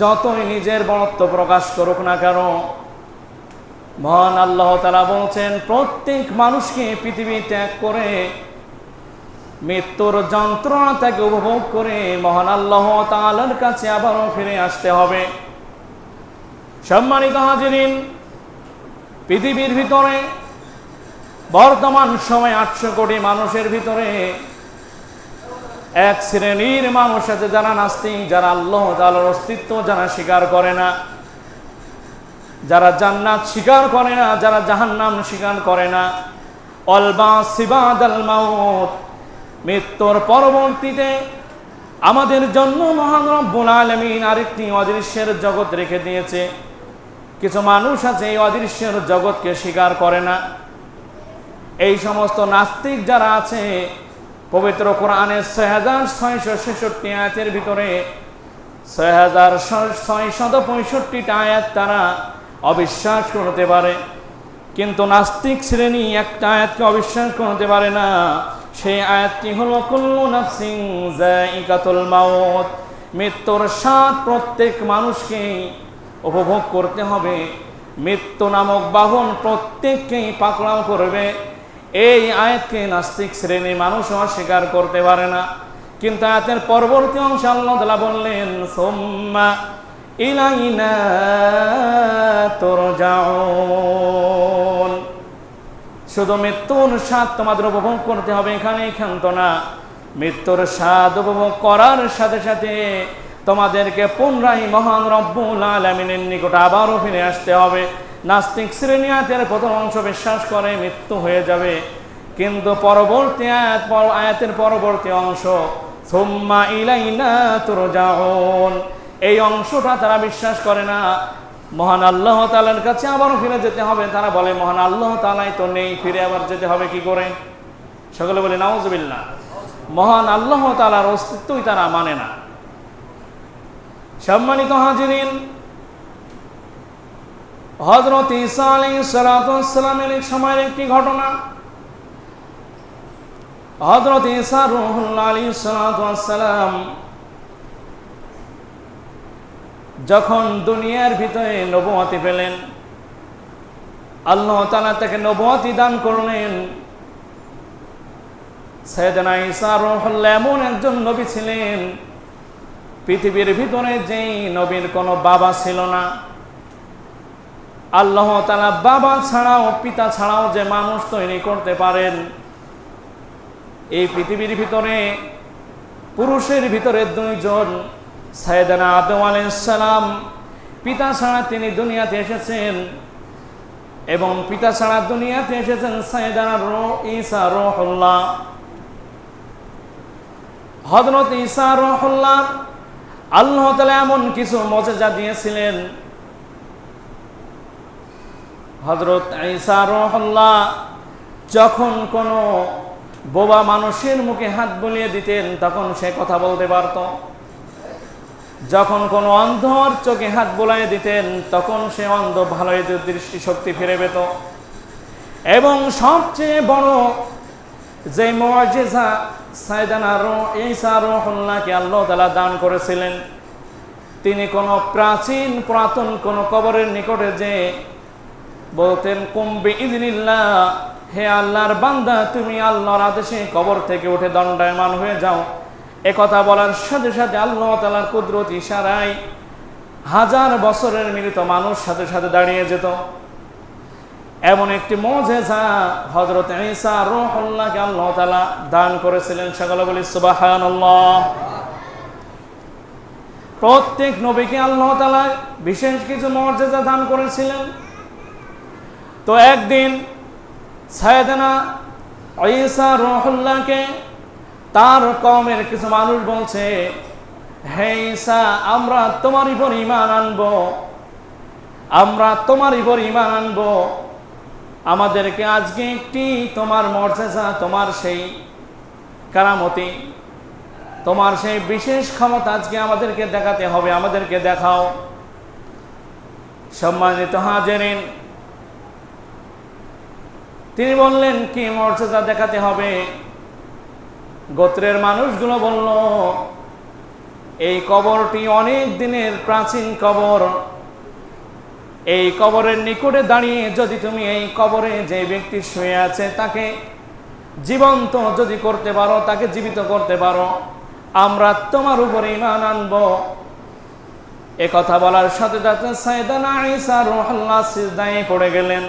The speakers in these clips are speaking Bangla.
যতই নিজের বড়ত্ব প্রকাশ করুক না কেন, মহান আল্লাহ তালা বলছেন, প্রত্যেক মানুষকে পৃথিবী ত্যাগ করে, মৃত্যুর যন্ত্রণা তাকে উপভোগ করে মহান আল্লাহ তালার কাছে আবারও ফিরে আসতে হবে। সম্মানিত হাজিরিন, পৃথিবীর ভিতরে বর্তমান সময় আটশো কোটি মানুষের ভিতরে এক শ্রেণির মানুষ আছে, যারা নাস্তিক, যারা আল্লাহ তালার অস্তিত্ব যারা স্বীকার করে না। যারা জান্নাত স্বীকার করে না, যারা জাহান্নাম স্বীকার করে না। অলবা সিবাদ মৃত্যুর পরবর্তীতে আমাদের জন্য মহান আলমিন আরেকটি অদৃশ্যের জগৎ রেখে দিয়েছে। কিছু মানুষ আছে, এই অদৃশ্যের জগৎকে স্বীকার করে না। এই সমস্ত নাস্তিক যারা আছে পবিত্র কোরআনের ছয় হাজার ছয়শো ছেষট্টি আয়াতের ভিতরে ছয় হাজার ছয়শত পঁয়ষট্টিটা আয়াত তারা অবিশ্বাস করতে পারে। কিন্তু নাস্তিক শ্রেণি একটা আয়াতকে অবিশ্বাস করতে পারে না। সেই আয়াতটি হলো, কুল্লু নাফসিং জাইকাতুল মাউত। মৃত্যুর স্বাদ প্রত্যেক মানুষকে উপভোগ করতে হবে। মৃত্যু নামক বাহন প্রত্যেককেই পাকড়াও করবে। এই আয়াতকে নাস্তিক শ্রেণি মানুষ অস্বীকার করতে পারে না। কিন্তু আয়াতের পরবর্তী অংশ আল্লাহ বললেন, সোম্মা ইলাইনা তুরজাউন। শুধু মৃত্যুর স্বাদ তোমাদের উপভোগ করতে হবে এখানে ক্ষান্ত না। মৃত্যুর স্বাদ উপভোগ করার সাথে সাথে তোমাদেরকে পুনরায় মহান রব্বুল আলমিনের নিকট আবারও ফিরে আসতে হবে। নাস্তিক শ্রেণীয়াতের প্রথম অংশ বিশ্বাস করে মৃত্যু হয়ে যাবে। কিন্তু পরবর্তী আয়াত আয়াতের পরবর্তী অংশ, সুম্মা ইলাইনা তুরজাউন এই অংশটা তারা বিশ্বাস করে না। মহান আল্লাহ তালার কাছে আবারও ফিরে যেতে হবে। তারা বলে, মহান আল্লাহ তালাই তো নেই, ফিরে আবার যেতে হবে কি করে? সকলে বলে নাউজবিল্লা মহান আল্লাহ তালার অস্তিত্বই তারা মানে না। সম্মানিত হাজিরিন হজরত ঈসা আলী সালাতামের সময়ের একটি ঘটনা। হজরত ঈসা রুহুল্লাহ আলী সালাতাম যখন দুনিয়ার ভিতরে নবুয়াতি পেলেন, আল্লাহ তালা তাকে নবুয়াতি দান করলেন। সৈয়দনা ঈসা রুহুল্লাহ এমন একজন নবী ছিলেন, পৃথিবীর ভিতরে যেই নবীর কোনো বাবা ছিল না। আল্লাহ তালা বাবা ছাড়াও, পিতা ছাড়াও যে মানুষ তৈরি করতে পারেন, এই পৃথিবীর ভিতরে, পুরুষের ভিতরে দুইজন সাইদানা আদম আলাইসালাম পিতা ছাড়া তিনি দুনিয়াতে এসেছেন এবং পিতা ছাড়া দুনিয়াতে এসেছেন সাইদানা রো, ঈসা রোহল্লাহ। হজরত ঈসা রোহল্লাহ আল্লাহ তালা এমন কিছু মজেজা দিয়েছিলেন হজরত ঈসা রহল্লাহ যখন কোনো বোবা মানুষের মুখে হাত বুলিয়ে দিতেন, তখন সে কথা বলতে পারত। যখন কোনো অন্ধর চোখে হাত বোলাই দিতেন, তখন সে অন্ধ ভালোই দৃষ্টিশক্তি ফিরে পেত। এবং সবচেয়ে বড় যে মজেজা সাইদানা রো ঈসা রহল্লাহকে আল্লাহ তালা দান করেছিলেন, তিনি কোনো প্রাচীন পুরাতন কোনো কবরের নিকটে যে বলতেন কুম্বে ইদিনিল্লাহ হে আল্লাহর বান্দা, তুমি আল্লাহর আদেশে কবর থেকে উঠে দণ্ডায়মান হয়ে যাও। এ কথা বলার সাথে সাথে আল্লাহ তালার কুদরত ইশারায় হাজার বছরের মিলিত মানুষ সাথে সাথে দাঁড়িয়ে যেত। এমন একটি মজেজা হজরত ঈসা আল্লাহ তালা দান করেছিলেন। সকলে বলি সুবাহান প্রত্যেক নবীকে আল্লাহ তাআলা বিশেষ কিছু মর্যাদা দান করেছিলেন। তো একদিন সায়দানা ঈসা রহল্লাকে তার কমের কিছু মানুষ বলছে, হে ঈসা, আমরা তোমার উপর ইমান আনব। আমরা তোমার উপর ইমান আনব। আমাদেরকে আজকে একটি তোমার মর্যাদা, তোমার সেই কারামতি, তোমার সেই বিশেষ ক্ষমতা আজকে আমাদেরকে দেখাতে হবে, আমাদেরকে দেখাও। সম্মানিত হাজেরিন তিনি বললেন, কি মর্যাদা দেখাতে হবে? গোত্রের মানুষগুলো বলল, এই কবরটি অনেক দিনের প্রাচীন কবর। এই কবরের নিকটে দাঁড়িয়ে যদি তুমি এই কবরে যে ব্যক্তি শুয়ে আছে তাকে জীবন্ত যদি করতে পারো, তাকে জীবিত করতে পারো, আমরা তোমার উপরে ইমান আনব। এ কথা বলার সাথে সাথে সাইদানা ঈসা রুহুল্লাহ সিজদায় পড়ে গেলেন।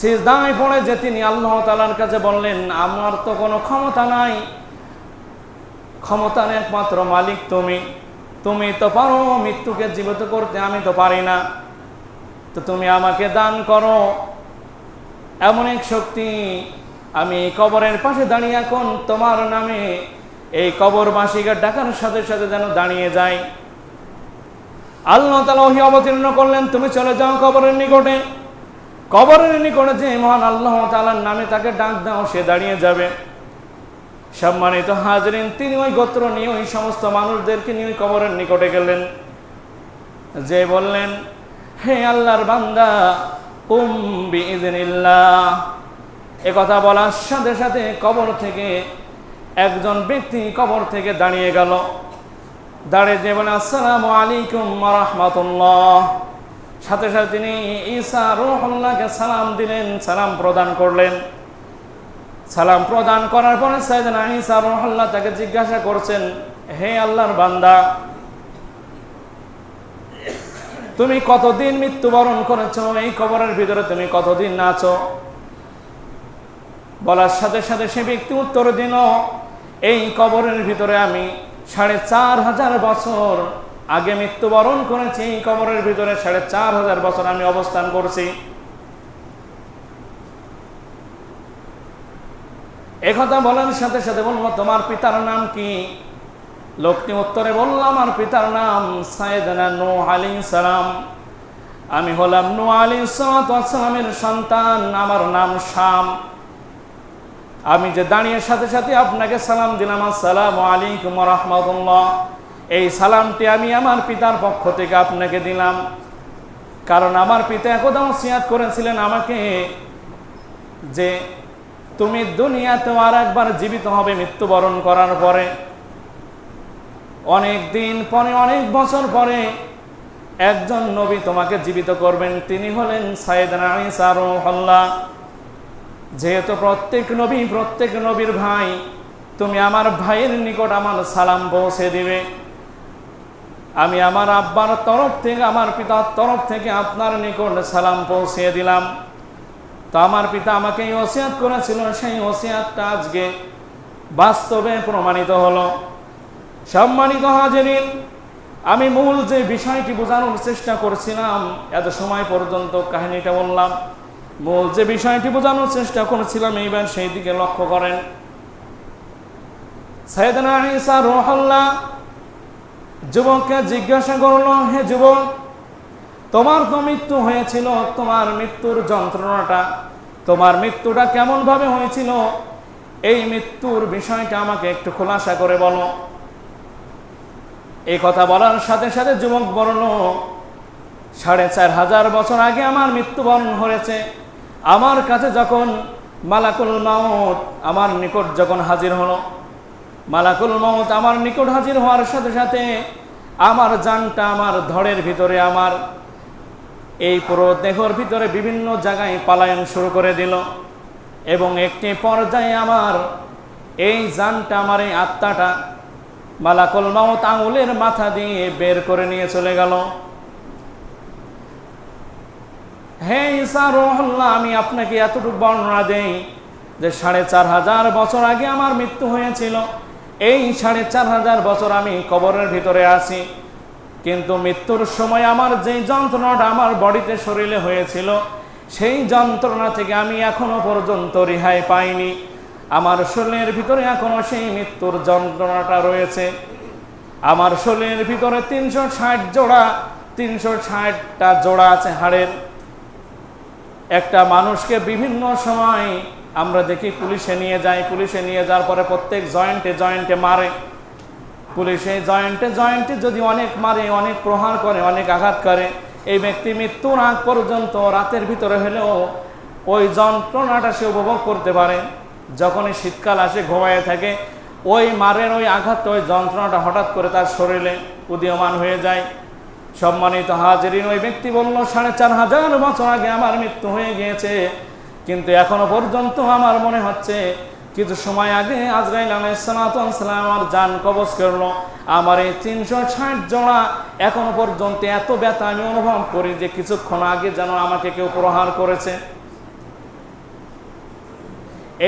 সিজদায় পড়ে যে তিনি আল্লাহ তালার কাছে বললেন, আমার তো কোনো ক্ষমতা নাই। ক্ষমতার একমাত্র মালিক তুমি। তুমি তো পারো মৃত্যুকে জীবিত করতে, আমি তো পারি না। তো তুমি আমাকে দান করো। এমন এক শক্তি আমি কবরের পাশে দাঁড়িয়ে এখন তোমার নামে এই কবর কবরবাসীকে ডাকার সাথে সাথে যেন দাঁড়িয়ে যায় আল্লাহ তালা অবতীর্ণ করলেন, তুমি চলে যাও কবরের নিকটে। কবরের নিকটে যে মহান আল্লাহ তালার নামে তাকে ডাক দাও, সে দাঁড়িয়ে যাবে। সম্মানিত হাজরিন, তিনি ওই গোত্র নিয়ে, ওই সমস্ত মানুষদেরকে নিয়ে কবরের নিকটে গেলেন। যে বললেন, হে আল্লাহর বান্দা এ কথা বলার সাথে সাথে কবর থেকে একজন ব্যক্তি কবর থেকে দাঁড়িয়ে গেল। দাঁড়িয়ে দিয়ে বলে, আসসালামু আলাইকুম রহমতুল্লাহ। সাথে সাথে তিনি ঈসা রুহুল্লাহকে সালাম দিলেন, সালাম প্রদান করলেন। সালাম প্রদান করার পরে সাইদানা ঈসা রুহুল্লাহ তাকে জিজ্ঞাসা করছেন, হে আল্লাহর বান্দা, তুমি কতদিন মৃত্যুবরণ করেছ? এই কবরের ভিতরে তুমি কতদিন নাচো বলার সাথে সাথে সে ব্যক্তি উত্তর দিল, এই কবরের ভিতরে আমি সাড়ে চার হাজার বছর আগে মৃত্যুবরণ করেছি কবরের ভিতরে সাড়ে চার হাজার বছর আমি অবস্থান করছি। একথা বলার সাথে সাথে বলব, তোমার পিতার নাম কি? লোকটি উত্তরে বলল, আমার পিতার নাম সাইদানা আলী সালাম। আমি হলাম নো আলী সালামের সন্তান, আমার নাম শাম। আমি যে দাঁড়িয়ে সাথে সাথে আপনাকে সালাম দিলাম, আসসালাম আলাইকুম রহমতুল্লাহ। এই সালামটি আমি আমার পিতার পক্ষ থেকে আপনাকে দিলাম। কারণ আমার পিতা একদা সিয়াত করেছিলেন আমাকে যে তুমি দুনিয়াতেও আর একবার জীবিত হবে মৃত্যুবরণ করার পরে। অনেক দিন পরে, অনেক বছর পরে একজন নবী তোমাকে জীবিত করবেন। তিনি হলেন সাইদানা ঈসা রুহুল্লাহ। যেহেতু প্রত্যেক নবী, প্রত্যেক নবীর ভাই, তুমি আমার ভাইয়ের নিকট আমার সালাম পৌঁছে দিবে। আমি আমার আব্বার তরফ থেকে, আমার পিতার তরফ থেকে আপনার নিকট সালাম পৌঁছিয়ে দিলাম। তো আমার পিতা আমাকে এই ওসিয়াত করেছিল, সেই ওসিয়াতটা আজকে বাস্তবে প্রমাণিত হলো। সম্মানিত হাজরিন, আমি মূল যে বিষয়টি বোঝানোর চেষ্টা করছিলাম, এত সময় পর্যন্ত কাহিনীটা বললাম। মূল যে বিষয়টি বোঝানোর চেষ্টা করেছিলাম, এইবার সেই দিকে লক্ষ্য করেন। সাইদানা ঈসা রোহাল্লা যুবককে জিজ্ঞাসা করল, হে যুবক, তোমার তো মৃত্যু হয়েছিল, তোমার মৃত্যুর যন্ত্রণাটা, তোমার মৃত্যুটা কেমনভাবে হয়েছিল? এই মৃত্যুর বিষয়টা আমাকে একটু খোলাসা করে বলো। এই কথা বলার সাথে সাথে যুবক বর্ণ সাড়ে চার হাজার বছর আগে আমার মৃত্যুবরণ হয়েছে। আমার কাছে যখন মালাকুল মাউত, আমার নিকট যখন হাজির হলো মালাকুল মাউত আমার নিকট হাজির হওয়ার সাথে সাথে আমার জানটা আমার ধড়ের ভিতরে আমার এই পুরো দেহর ভিতরে বিভিন্ন জায়গায় পালায়ন শুরু করে দিল এবং একটি পর্যায়ে আমার এই জানটা, আমার এই আত্মাটা মালাকুল মাউত আঙুলের মাথা দিয়ে বের করে নিয়ে চলে গেল। ঈসা রহল্লা আমি আপনাকে এতটুকু বর্ণনা দেই যে সাড়ে চার হাজার বছর আগে আমার মৃত্যু হয়েছিল। এই সাড়ে চার হাজার বছর আমি কবরের ভিতরে আছি। কিন্তু মৃত্যুর সময় আমার যেই যন্ত্রণাটা আমার বডিতে শরীরে হয়েছিল, সেই যন্ত্রণা থেকে আমি এখনও পর্যন্ত রেহাই পাইনি। আমার শরীরের ভিতরে এখনও সেই মৃত্যুর যন্ত্রণাটা রয়েছে। আমার শরীরের ভিতরে তিনশো ষাট জোড়া, তিনশো ষাটটা জোড়া আছে হাড়ের। একটা মানুষকে বিভিন্ন সময় আমরা দেখি পুলিশে নিয়ে যাই পুলিশে নিয়ে যাওয়ার পরে প্রত্যেক জয়েন্টে জয়েন্টে মারে। পুলিশে জয়েন্টে জয়েন্টে যদি অনেক মারে, অনেক প্রহার করে, অনেক আঘাত করে, এই ব্যক্তি মৃত্যুর আগ পর্যন্ত রাতের ভিতরে হলেও ওই যন্ত্রণাটা সে উপভোগ করতে পারে। যখনই শীতকাল আসে, ঘুমায় থাকে, ওই মারের ওই আঘাত, ওই যন্ত্রণাটা হঠাৎ করে তার শরীরে উদীয়মান হয়ে যায়। সম্মানিত হাজিরিন, ওই ব্যক্তি বলল, সাড়ে চার হাজার বছর আগে আমার মৃত্যু হয়ে গিয়েছে। কিন্তু এখনও পর্যন্ত আমার মনে হচ্ছে কিছু সময় আগে আজরাইল আলাইসালাম আমার যান কবজ করল। আমার এই তিনশো ষাট জোড়া এখনও পর্যন্ত এত ব্যথা আমি অনুভব করি যে কিছুক্ষণ আগে যেন আমাকে কেউ প্রহার করেছে।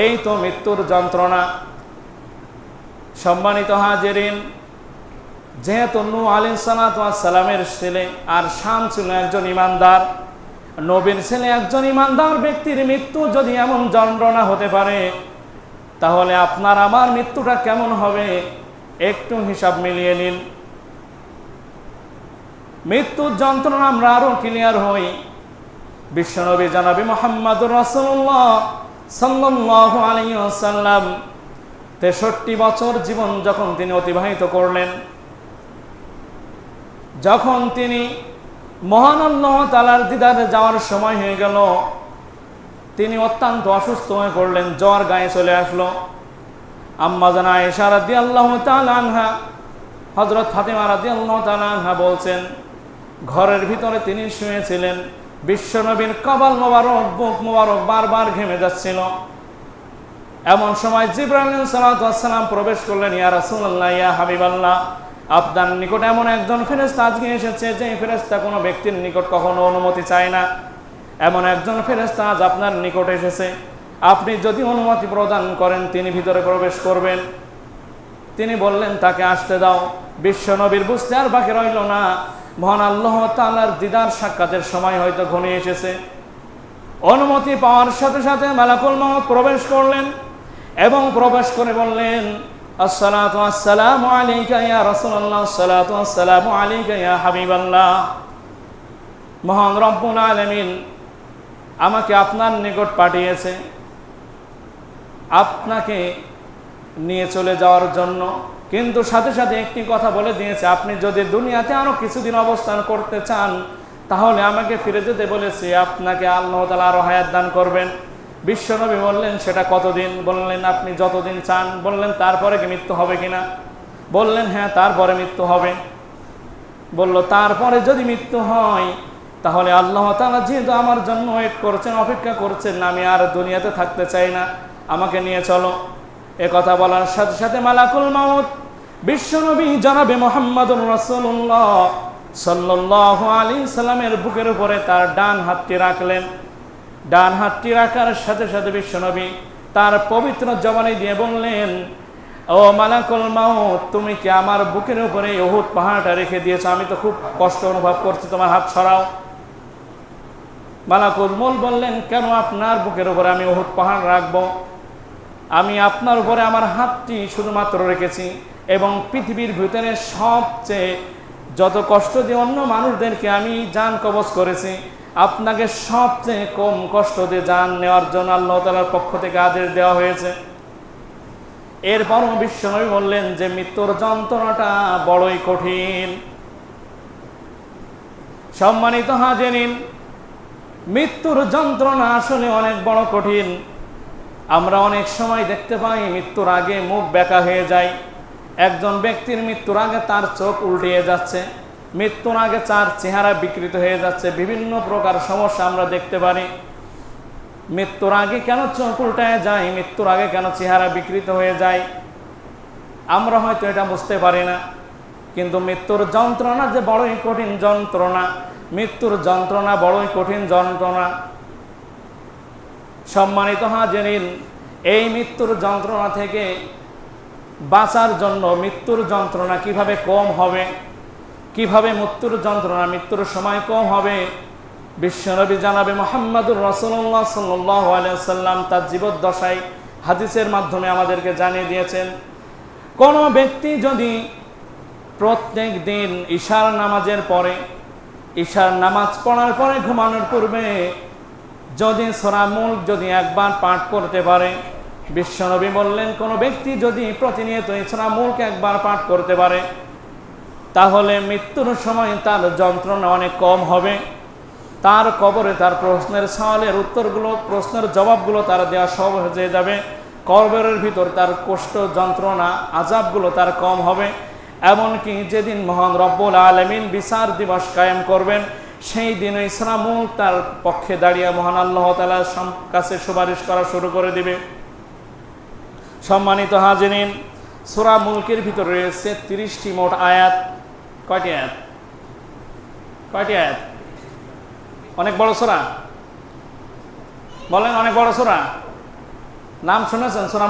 এই তো মৃত্যুর যন্ত্রণা। সম্মানিত হাজেরিন, যেহেতু নু আলী সালামের ছেলে আর শাম ছিল একজন ইমানদার নবীর ছেলে একজন ইমানদার ব্যক্তির মৃত্যু যদি এমন যন্ত্রণা হতে পারে, তাহলে আপনার আমার মৃত্যুটা কেমন হবে? একটু হিসাব মিলিয়ে নিন। মৃত্যুর যন্ত্রণা আমরা আরও ক্লিয়ার হই। বিশ্বনবী জানাবি মোহাম্মদুর রাসূলুল্লাহ সাল্লাল্লাহু আলাইহি ওয়াসাল্লাম তেষট্টি বছর জীবন যখন তিনি অতিবাহিত করলেন, যখন তিনি মহান আল্লাহ তালার দিদারে যাওয়ার সময় হয়ে গেল। তিনি অত্যন্ত অসুস্থ হয়ে পড়লেন, জ্বর গায়ে চলে আসলো। আম্মা জানা এশা রাদি আল্লাহ আনহা হজরত ফাতেমা রাদি আল্লাহ আনহা বলছেন, ঘরের ভিতরে তিনি শুয়েছিলেন। বিশ্বনবীর কবাল মোবারক, বুক মোবারক বারবার ঘেমে যাচ্ছিল। এমন সময় জিব্রাহিম সালাম প্রবেশ করলেন, ইয়া রাসূলুল্লাহ, ইয়া হাবিবাল্লাহ আপনার নিকট এমন একজন ফেরেস্তা আজকে এসেছে যে ফেরেস্তা কোনো ব্যক্তির নিকট কখনো অনুমতি চায় না। এমন একজন ফেরেস্তা আজ আপনার নিকট এসেছে। আপনি যদি অনুমতি প্রদান করেন, তিনি ভিতরে প্রবেশ করবেন। তিনি বললেন, তাকে আসতে দাও। বিশ্ব নবীর বুঝতে আর বাকি রইল না। মহান আল্লাহ তালার দিদার সাক্ষাতের সময় হয়তো ঘনিয়ে এসেছে। অনুমতি পাওয়ার সাথে সাথে মালাকুল মাহমদ প্রবেশ করলেন এবং প্রবেশ করে বললেন ইয়া ইয়া আমাকে আপনার নিকট পাঠিয়েছে। আপনাকে নিয়ে চলে যাওয়ার জন্য। কিন্তু সাথে সাথে একটি কথা বলে দিয়েছে, আপনি যদি দুনিয়াতে আরও কিছুদিন অবস্থান করতে চান, তাহলে আমাকে ফিরে যেতে বলেছি, আপনাকে আল্লাহ তালা আরও হায়াত দান করবেন। বিশ্বনবী বললেন, সেটা কতদিন? বললেন, আপনি যতদিন চান। বললেন, তারপরে কি মৃত্যু হবে কিনা? বললেন হ্যাঁ তারপরে মৃত্যু হবে। বলল, তারপরে যদি মৃত্যু হয়, তাহলে আল্লাহ তালা যেহেতু আমার জন্য ওয়েট করছেন, অপেক্ষা করছেন, আমি আর দুনিয়াতে থাকতে চাই না। আমাকে নিয়ে চলো। এ কথা বলার সাথে সাথে মালাকুল মাউত, বিশ্বনবী জনাবে মোহাম্মদুর রাসূলুল্লাহ সাল্লাল্লাহু আলী সাল্লামের বুকের উপরে তার ডান হাতটি রাখলেন। ডান হাতটি রাখার সাথে সাথে বিশ্বনবী তার পবিত্র জবানি দিয়ে বললেন, ও মালাকুল মাউত, তুমি কি আমার বুকের উপরে ওহুদ পাহাড়টা রেখে দিয়েছ? আমি তো খুব কষ্ট অনুভব করছি, তোমার হাত ছড়াও মালাকুল মূল বললেন, কেন আপনার বুকের উপরে আমি ওহুদ পাহাড় রাখব? আমি আপনার উপরে আমার হাতটি শুধুমাত্র রেখেছি এবং পৃথিবীর ভিতরে সবচেয়ে যত কষ্ট দিয়ে অন্য মানুষদেরকে আমি যান কবচ করেছি আপনাকে সবচেয়ে কম কষ্ট দিয়ে যান নেওয়ার জন্য আল্লাহ তালার পক্ষ থেকে আদেশ দেওয়া হয়েছে। এরপরও বিশ্বনবী বললেন যে, মৃত্যুর যন্ত্রণাটা বড়ই কঠিন। সম্মানিত হাজেরিন, মৃত্যুর যন্ত্রণা আসলে অনেক বড় কঠিন। আমরা অনেক সময় দেখতে পাই মৃত্যুর আগে মুখ বেঁকা হয়ে যায়। একজন ব্যক্তির মৃত্যুর আগে তার চোখ উল্টিয়ে যাচ্ছে। মৃত্যুর আগে তার চেহারা বিকৃত হয়ে যাচ্ছে। বিভিন্ন প্রকার সমস্যা আমরা দেখতে পারি। মৃত্যুর আগে কেন চোখ উল্টায় যায়? মৃত্যুর আগে কেন চেহারা বিকৃত হয়ে যায়? আমরা হয়তো এটা বুঝতে পারি না। কিন্তু মৃত্যুর যন্ত্রণা যে বড়ই কঠিন যন্ত্রণা। মৃত্যুর যন্ত্রণা বড়ই কঠিন যন্ত্রণা। সম্মানিত হাজেরিন, এই মৃত্যুর যন্ত্রণা থেকে বাঁচার জন্য মৃত্যুর যন্ত্রণা কীভাবে কম হবে? কীভাবে মৃত্যুর যন্ত্রণা, মৃত্যুর সময় কম হবে? বিশ্বনবী জানাবে, মোহাম্মদুর রসুল্লাহ সাল্লাম তার জীবদ্দশায় হাদিসের মাধ্যমে আমাদেরকে জানিয়ে দিয়েছেন, কোনো ব্যক্তি যদি প্রত্যেক দিন ঈশার নামাজের পরে, ঈশার নামাজ পড়ার পরে ঘুমানোর পূর্বে যদি সোরামুল যদি একবার পাঠ করতে পারে, বিশ্বনবী বললেন, কোনো ব্যক্তি যদি প্রতিনিয়ত সোরামুলকে একবার পাঠ করতে পারে তাহলে মৃত্যুর সময় তার যন্ত্রণা অনেক কম হবে। তার কবরে তার প্রশ্নের সওয়ালের উত্তরগুলো, প্রশ্নের জবাবগুলো তার দেওয়া সব হয়ে যাবে। কবরের ভিতর তার কষ্ট, যন্ত্রণা আজাবগুলো তার কম হবে। এমনকি যেদিন মহান রব্বুল আলমিন বিচার দিবস কায়েম করবেন, সেই দিন ইসলামুল তার পক্ষে দাঁড়িয়ে মহান আল্লাহ তালার কাছে সুপারিশ করা শুরু করে দিবে। সম্মানিত হাজিরিন, সুরা মুলকের ভিতরে রয়েছে তিরিশটি মোট আয়াত। কয়টি আয়াত কয়টি আয়াত অনেক বড় সোরা? বলেন অনেক বড় সোরা। নাম শুনেছেন? সোরা